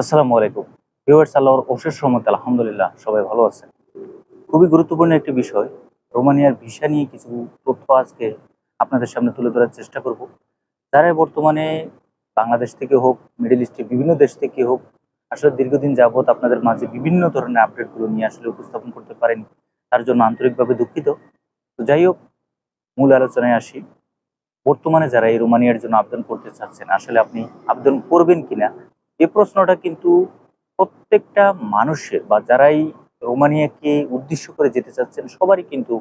আসসালামু আলাইকুম। ভিউয়ার্স, আল্লাহর অশেষ রহমত আলহামদুলিল্লাহ, সবাই ভালো আছেন। খুবই গুরুত্বপূর্ণ একটি বিষয়, রোমানিয়ার ভিসা নিয়ে কিছু তথ্য আজকে আপনাদের সামনে তুলে ধরার চেষ্টা করব। যারা বর্তমানে বাংলাদেশ থেকে হোক, মিডল ইস্টে বিভিন্ন দেশ থেকে হোক, আসলে দীর্ঘদিন যাবৎ আপনাদের মাঝে বিভিন্ন ধরনের আপডেটগুলো নিয়ে আসলে উপস্থাপন করতে পারেন, তার জন্য আন্তরিকভাবে দুঃখিত। তো যাই হোক, মূল আলোচনায় আসি। বর্তমানে যারা এই রোমানিয়ার জন্য আবেদন করতে চাচ্ছেন, আসলে আপনি আবেদন করবেন কিনা এই প্রশ্নটা কিন্তু প্রত্যেকটা মানুষের বা যারাই রোমানিয়াকে উদ্দেশ্য করে যেতে চাচ্ছেন, সবারই কিন্তু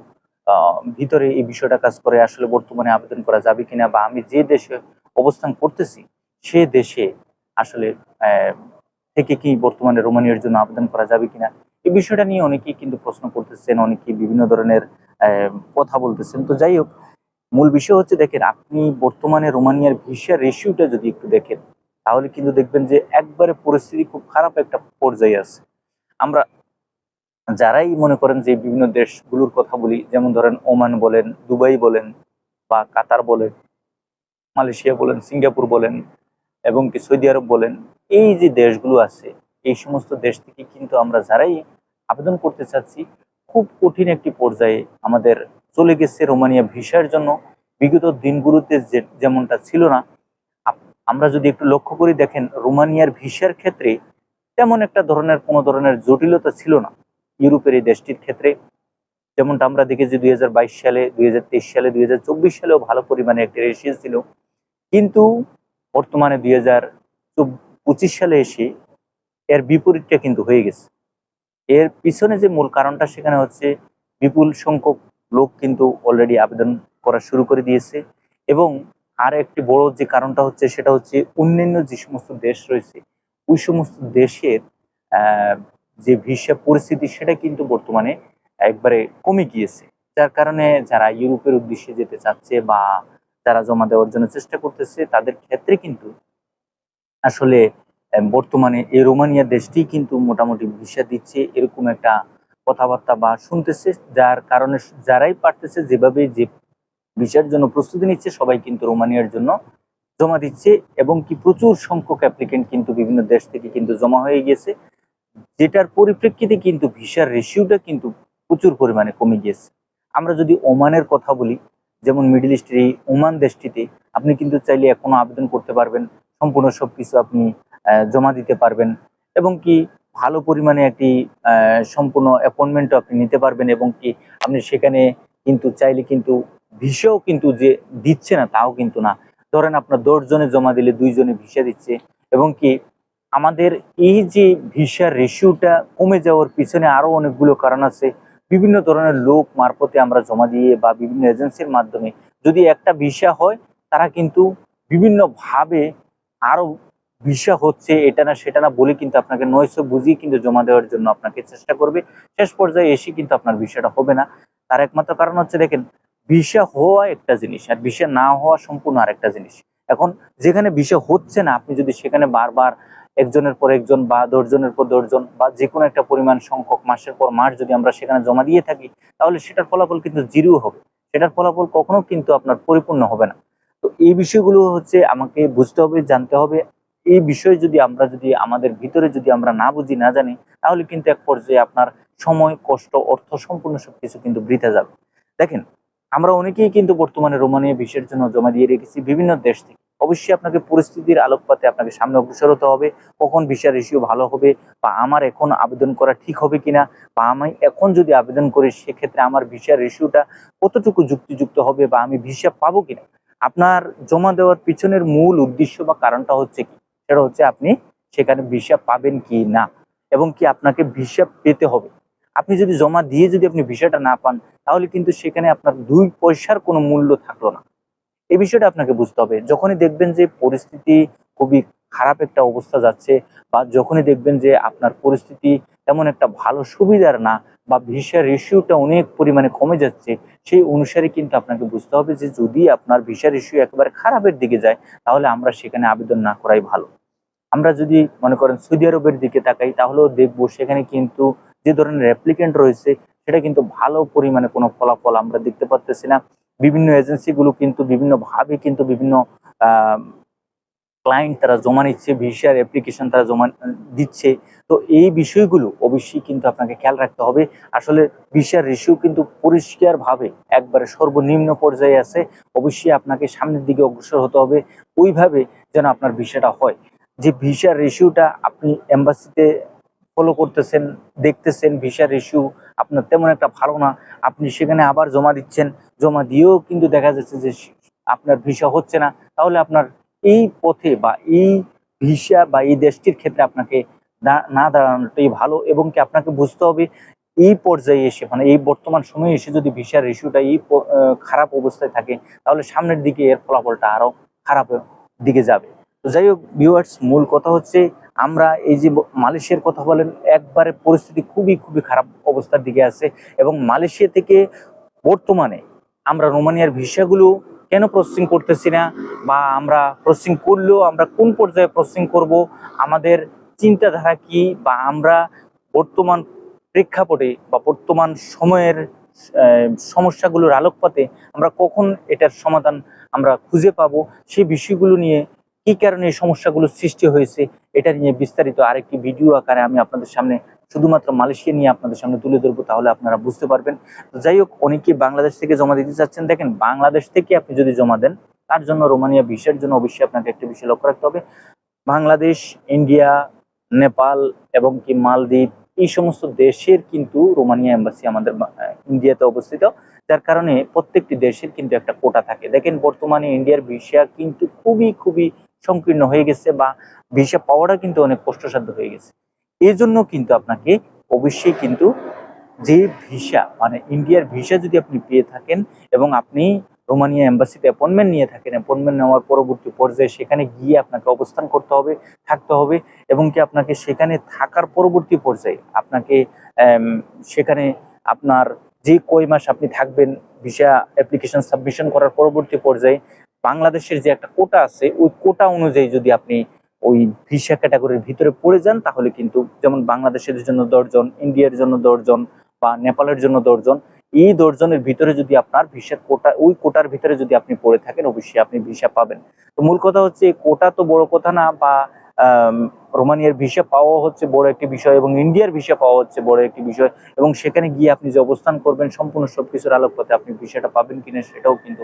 ভিতরে এই বিষয়টা কাজ করে আসলে বর্তমানে আবেদন করা যাবে কিনা বা আমি যে দেশে অবস্থান করতেছি, সে দেশে আসলে থেকে কি বর্তমানে রোমানিয়ার জন্য আবেদন করা যাবে কিনা, এই বিষয়টা নিয়ে অনেকেই কিন্তু প্রশ্ন করতেছেন, অনেকেই বিভিন্ন ধরনের কথা বলতেছেন। তো যাই হোক, মূল বিষয় হচ্ছে দেখেন, আপনি বর্তমানে রোমানিয়ার ভিসা রেশিওটা যদি একটু দেখেন তাহলে কিন্তু দেখবেন যে একবারে পরিস্থিতি খুব খারাপ একটা পর্যায়ে আছে। আমরা যারাই মনে করেন যে বিভিন্ন দেশগুলোর কথা বলি, যেমন ধরেন ওমান বলেন, দুবাই বলেন বা কাতার বলেন, মালয়েশিয়া বলেন, সিঙ্গাপুর বলেন এবং কি সৌদি আরব বলেন, এই যে দেশগুলো আছে, এই সমস্ত দেশ থেকে কিন্তু আমরা যারাই আবেদন করতে চাচ্ছি, খুব কঠিন একটি পর্যায়ে আমাদের চলে গেছে রোমানিয়া ভিসার জন্য। বিগত দিনগুলোতে যেমনটা ছিল না আমরা যদি একটু লক্ষ্য করি, দেখেন রোমানিয়ার ভিসার ক্ষেত্রে তেমন একটা ধরনের, কোনো ধরনের জটিলতা ছিল না ইউরোপের এই দেশটির ক্ষেত্রে। যেমনটা আমরা দেখেছি দুই হাজার বাইশ সালে, দুই হাজার তেইশ সালে, দুই হাজার চব্বিশ সালেও ভালো পরিমাণে একটি রেশিও ছিল। কিন্তু বর্তমানে দুই হাজার পঁচিশ সালে এসে এর বিপরীতটা কিন্তু হয়ে গেছে। এর পিছনে যে মূল কারণটা, সেখানে হচ্ছে বিপুল সংখ্যক লোক কিন্তু অলরেডি আবেদন করা শুরু করে দিয়েছে এবং আর একটি বড় যে কারণটা হচ্ছে সেটা হচ্ছে অন্যান্য যে সমস্ত দেশ রয়েছে, ওই সমস্ত দেশের যে ভিসা পরিস্থিতি সেটা কিন্তু বর্তমানে একবারে কমে গিয়েছে। যার কারণে যারা ইউরোপের উদ্দেশ্যে যেতে চাচ্ছে বা যারা জমা দেওয়ার জন্য চেষ্টা করতেছে, তাদের ক্ষেত্রে কিন্তু আসলে বর্তমানে এই রোমানিয়া দেশটি কিন্তু মোটামুটি ভিসা দিচ্ছে এরকম একটা কথাবার্তা বা শুনতেছে, যার কারণে যারাই পারতেছে যেভাবে যে ভিসার জন্য প্রস্তুতি নিচ্ছে, সবাই কিন্তু রোমানিয়ার জন্য জমা দিচ্ছে এবং কি প্রচুর সংখ্যক অ্যাপ্লিকেন্ট কিন্তু বিভিন্ন দেশ থেকে কিন্তু জমা হয়ে গেছে। যেটার পরিপ্রেক্ষিতে কিন্তু ভিসার রেশিওটা কিন্তু প্রচুর পরিমাণে কমে গিয়েছে আমরা যদি ওমানের কথা বলি, যেমন মিডল ইস্টের এই ওমান দেশটিতে, আপনি কিন্তু চাইলে এখনও আবেদন করতে পারবেন, সম্পূর্ণ সব কিছু আপনি জমা দিতে পারবেন এবং কি ভালো পরিমাণে একটি সম্পূর্ণ অ্যাপয়েন্টমেন্টও আপনি নিতে পারবেন এবং কি আপনি সেখানে কিন্তু চাইলে কিন্তু ভিসাও কিন্তু যে দিচ্ছে না, তাও কিন্তু না। ধরেন আপনার দশ জনে জমা দিলে দুইজনে ভিসা দিচ্ছে এবং কি আমাদের এই যে ভিসার রেশিওটা কমে যাওয়ার পিছনে আরও অনেকগুলো কারণ আছে। বিভিন্ন ধরনের লোক মারফতে আমরা জমা দিয়ে বা বিভিন্ন এজেন্সির মাধ্যমে যদি একটা ভিসা হয়, তারা কিন্তু বিভিন্ন ভাবে আরও ভিসা হচ্ছে, এটা না সেটা না বলে কিন্তু আপনাকে নয়শো বুঝিয়ে কিন্তু জমা দেওয়ার জন্য আপনাকে চেষ্টা করবে। শেষ পর্যায়ে এসে কিন্তু আপনার ভিসাটা হবে না। তার একমাত্র কারণ হচ্ছে দেখেন ভিসা হওয়া একটা জিনিস আর ভিসা না হওয়া সম্পূর্ণ আরেকটা জিনিস। এখন যেখানে ভিসা হচ্ছে না, আপনি যদি সেখানে বারবার একজনের পর একজন বা দশজনের পর দশজন বা যে কোনো একটা পরিমাণ সংখ্যক মাসের পর মাস যদি আমরা সেখানে জমা দিয়ে থাকি, তাহলে সেটার ফলাফল কিন্তু জিরো হবে। সেটার ফলাফল কখনো কিন্তু আপনার পরিপূর্ণ হবে না। তো এই বিষয়গুলো হচ্ছে আমাকে বুঝতে হবে, জানতে হবে। এই বিষয়ে যদি আমরা যদি আমাদের ভিতরে যদি আমরা না বুঝি, না জানি, তাহলে কিন্তু এক পর্যায়ে আপনার সময়, কষ্ট, অর্থ সম্পূর্ণ সবকিছু কিন্তু বৃথা যাবে। দেখেন আমরা অনেকেই কিন্তু বর্তমানে রোমানিয়া ভিসার জন্য জমা দিয়ে রেখেছি বিভিন্ন দেশ থেকে। অবশ্যই আপনাকে পরিস্থিতির আলোকপাতে আপনাকে সামনে অগ্রসর হতে হবে। কখন ভিসা রেশিও ভালো হবে বা আমার এখন আবেদন করা ঠিক হবে কিনা বা আমি এখন যদি আবেদন করি, সেক্ষেত্রে আমার ভিসা রেশিওটা কতটুকু যুক্তিযুক্ত হবে বা আমি ভিসা পাবো কিনা? আপনার জমা দেওয়ার পিছনের মূল উদ্দেশ্য বা কারণটা হচ্ছে কি? সেটা হচ্ছে আপনি সেখানে ভিসা পাবেন কি না? এবং কি আপনাকে ভিসা পেতে হবে? আপনি যদি জমা দিয়ে যদি আপনি ভিসাটা না পান, তাহলে কিন্তু সেখানে আপনার দুই পয়সার কোনো মূল্য থাকল না। এই বিষয়টা আপনাকে বুঝতে হবে। যখনই দেখবেন যে পরিস্থিতি খুবই খারাপ একটা অবস্থা যাচ্ছে বা যখনই দেখবেন যে আপনার পরিস্থিতি তেমন একটা ভালো সুবিধার না বা ভিসা রেশিওটা অনেক পরিমাণে কমে যাচ্ছে, সেই অনুসারে কিন্তু আপনাকে বুঝতে হবে যে যদি আপনার ভিসা রেশিও একেবারে খারাপের দিকে যায়, তাহলে আমরা সেখানে আবেদন না করাই ভালো। আমরা যদি মনে করেন সৌদি আরবের দিকে তাকাই, তাহলেও দেখব সেখানে কিন্তু যে ধরনের অ্যাপ্লিকেন্ট রয়েছে, সেটা কিন্তু ভালো পরিমাণে কোনো ফলাফল আমরা দেখতে পারতেছি না। বিভিন্ন এজেন্সিগুলো কিন্তু বিভিন্নভাবে কিন্তু বিভিন্ন ক্লায়েন্ট তারা জমা নিচ্ছে ভিসার অ্যাপ্লিকেশন তারা জমা দিচ্ছে। তো এই বিষয়গুলো অবশ্যই কিন্তু আপনাকে খেয়াল রাখতে হবে। আসলে ভিসার রেশিও কিন্তু পরিষ্কারভাবে একবারে সর্বনিম্ন পর্যায়ে আছে। অবশ্যই আপনাকে সামনের দিকে অগ্রসর হতে হবে। ওইভাবে যেন আপনার ভিসাটা হয়। যে ভিসার রেশিওটা আপনি এম্বাসিতে ফলো করতেছেন, দেখতেছেন ভিসার রেশিও আপনার তেমন একটা ভালো না। আপনি সেখানে আবার জমা দিচ্ছেন, জমা দিয়েও কিন্তু দেখা যাচ্ছে যে আপনার ভিসা হচ্ছে না। তাহলে আপনার এই পথে বা এই ভিসা বা এই দেশটির ক্ষেত্রে আপনাকে না দাঁড়ানোটাই ভালো এবং কি আপনাকে বুঝতে হবে এই পর্যায়ে এসে মানে এই বর্তমান সময়ে এসে যদি ভিসার রেশিওটা এই খারাপ অবস্থায় থাকে, তাহলে সামনের দিকে এর ফলাফলটা আরও খারাপ দিকে যাবে। তো যাই হোক ভিউয়ার্স মূল কথা হচ্ছে আমরা এই যে মালয়েশিয়ার কথা বলেন, একবারে পরিস্থিতি খুবই খুবই খারাপ অবস্থার দিকে আছে এবং মালয়েশিয়া থেকে বর্তমানে আমরা রোমানিয়ার ভিসাগুলো কেন প্রসেসিং করতেছি না বা আমরা প্রসেসিং করলেও আমরা কোন পর্যায়ে প্রসেসিং করব, আমাদের চিন্তাধারা কি বা আমরা বর্তমান প্রেক্ষাপটে বা বর্তমান সময়ের সমস্যাগুলোর আলোকপাতে আমরা কখন এটার সমাধান আমরা খুঁজে পাবো সেই বিষয়গুলো নিয়ে কি কারণে এই সমস্যাগুলো সৃষ্টি হয়েছে এটা নিয়ে বিস্তারিত আরেকটি ভিডিও আকারে আমি আপনাদের সামনে শুধুমাত্র মালয়েশিয়া নিয়ে আপনাদের সামনে তুলে ধরবো, তাহলে আপনারা বুঝতে পারবেন। যাই হোক, অনেকে বাংলাদেশ থেকে জমা দিতে চাচ্ছেন। দেখেন, বাংলাদেশ থেকে আপনি যদি জমা দেন, তার জন্য রোমানিয়া ভিসার জন্য অবশ্যই আপনাকে একটা বিষয় লক্ষ্য রাখতে হবে। বাংলাদেশ, ইন্ডিয়া, নেপাল এবং কি মালদ্বীপ, এই সমস্ত দেশের কিন্তু রোমানিয়া এম্বাসি আমাদের ইন্ডিয়াতে অবস্থিত। যার কারণে প্রত্যেকটি দেশের কিন্তু একটা কোটা থাকে। দেখেন, বর্তমানে ইন্ডিয়ার ভিসা কিন্তু খুবই খুবই সংকীর্ণ হয়ে গেছে বা ভিসা পাওয়াটা কিন্তু অনেক কষ্টসাধ্য হয়ে গেছে। এই জন্য কিন্তু আপনাকে অবশ্যই কিন্তু যে ভিসা মানে ইন্ডিয়ার ভিসা যদি আপনি পেয়ে থাকেন এবং আপনি রোমানিয়া এম্বাসিতে অ্যাপয়েন্টমেন্ট নিয়ে থাকেন, অ্যাপয়েন্টমেন্ট নেওয়ার পরবর্তী পর্যায়ে সেখানে গিয়ে আপনাকে অবস্থান করতে হবে, থাকতে হবে এবং কি আপনাকে সেখানে থাকার পরবর্তী পর্যায়ে আপনাকে সেখানে আপনার যে কয় মাস আপনি থাকবেন, ভিসা অ্যাপ্লিকেশন সাবমিশন করার পরবর্তী পর্যায়ে বাংলাদেশের যে একটা কোটা আছে, ওই কোটা অনুযায়ী যদি আপনি ওই ভিসা ক্যাটাগরির ভিতরে পড়ে যান, তাহলে কিন্তু যেমন বাংলাদেশের জন্য দর্জন ইন্ডিয়ার জন্য দর্জন বা নেপালের জন্য দর্জন এই দর্জনের ভিতরে যদি আপনার ভিসার কোটা, ওই কোটার ভিতরে যদি আপনি পড়ে থাকেন, অবশ্যই আপনি ভিসা পাবেন। তো মূল কথা হচ্ছে, কোটা তো বড় কথা না বা রোমানিয়ার ভিসা পাওয়া হচ্ছে বড় একটি বিষয় এবং ইন্ডিয়ার ভিসা পাওয়া হচ্ছে বড় একটি বিষয় এবং সেখানে গিয়ে আপনি যে অবস্থান করবেন সম্পূর্ণ সবকিছুর আলোকপাতে আপনি ভিসাটা পাবেন কিনা সেটাও কিন্তু।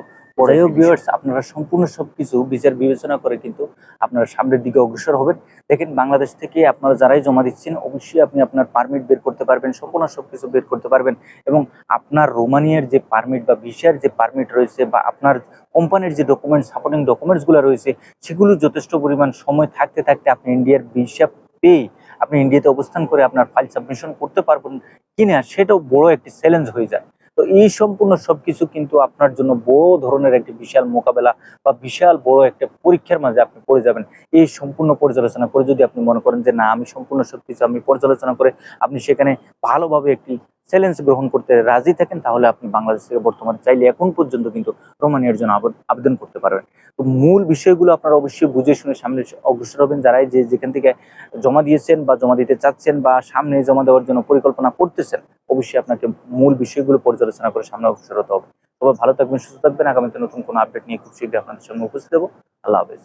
আপনারা সম্পূর্ণ সবকিছু বিচার বিবেচনা করে কিন্তু আপনারা সামনের দিকে অগ্রসর হবেন দেখেন বাংলাদেশ থেকে আপনারা যারাই জমা দিচ্ছেন অবশ্যই আপনি আপনার পারমিট বের করতে পারবেন সম্পূর্ণ সবকিছু বের করতে পারবেন এবং আপনার রোমানিয়ার যে পারমিট বা ভিসার যে পারমিট রয়েছে বা আপনার কোম্পানির যে ডকুমেন্টস সাপোর্টিং ডকুমেন্টসগুলো রয়েছে সেগুলো যথেষ্ট পরিমাণ সময় থাকতে থাকতে আপনি ইন্ডিয়ার ভিসা পেয়ে আপনি ইন্ডিয়াতে অবস্থান করে আপনার ফাইল সাবমিশন করতে পারবেন কিনা সেটাও বড় একটি চ্যালেঞ্জ হয়ে যায়। তো এই সম্পূর্ণ সবকিছু কিন্তু আপনার জন্য বড় ধরনের একটি বিশাল মোকাবেলা বা বিশাল বড় একটা পরীক্ষার মাঝে আপনি পড়ে যাবেন। এই সম্পূর্ণ পর্যালোচনা করে যদি আপনি মনে করেন যে, না, আমি সম্পূর্ণ সবকিছু আমি পর্যালোচনা করে আপনি সেখানে ভালোভাবে একটি চ্যালেঞ্জ গ্রহণ করতে রাজি থাকেন, তাহলে আপনি বাংলাদেশ থেকে বর্তমানে চাইলে এখন পর্যন্ত কিন্তু রোমানিয়ার জন্য আবেদন করতে পারবেন। তো মূল বিষয়গুলো আপনারা অবশ্যই বুঝে শুনে সামনে অগ্রসর হবেন। যারাই যে যেখান থেকে জমা দিয়েছেন বা জমা দিতে চাচ্ছেন বা সামনে জমা দেওয়ার জন্য পরিকল্পনা করতেছেন, অবশ্যই আপনাকে মূল বিষয়গুলো পর্যালোচনা করে সামনে অগ্রসর হতে হবে। সবাই ভালো থাকবেন, সুস্থ থাকবেন। আগামীতে নতুন কোনো আপডেট নিয়ে খুব শীঘ্রই আপনাদের সামনে উপস্থিত দেবো আল্লাহ হাফেজ।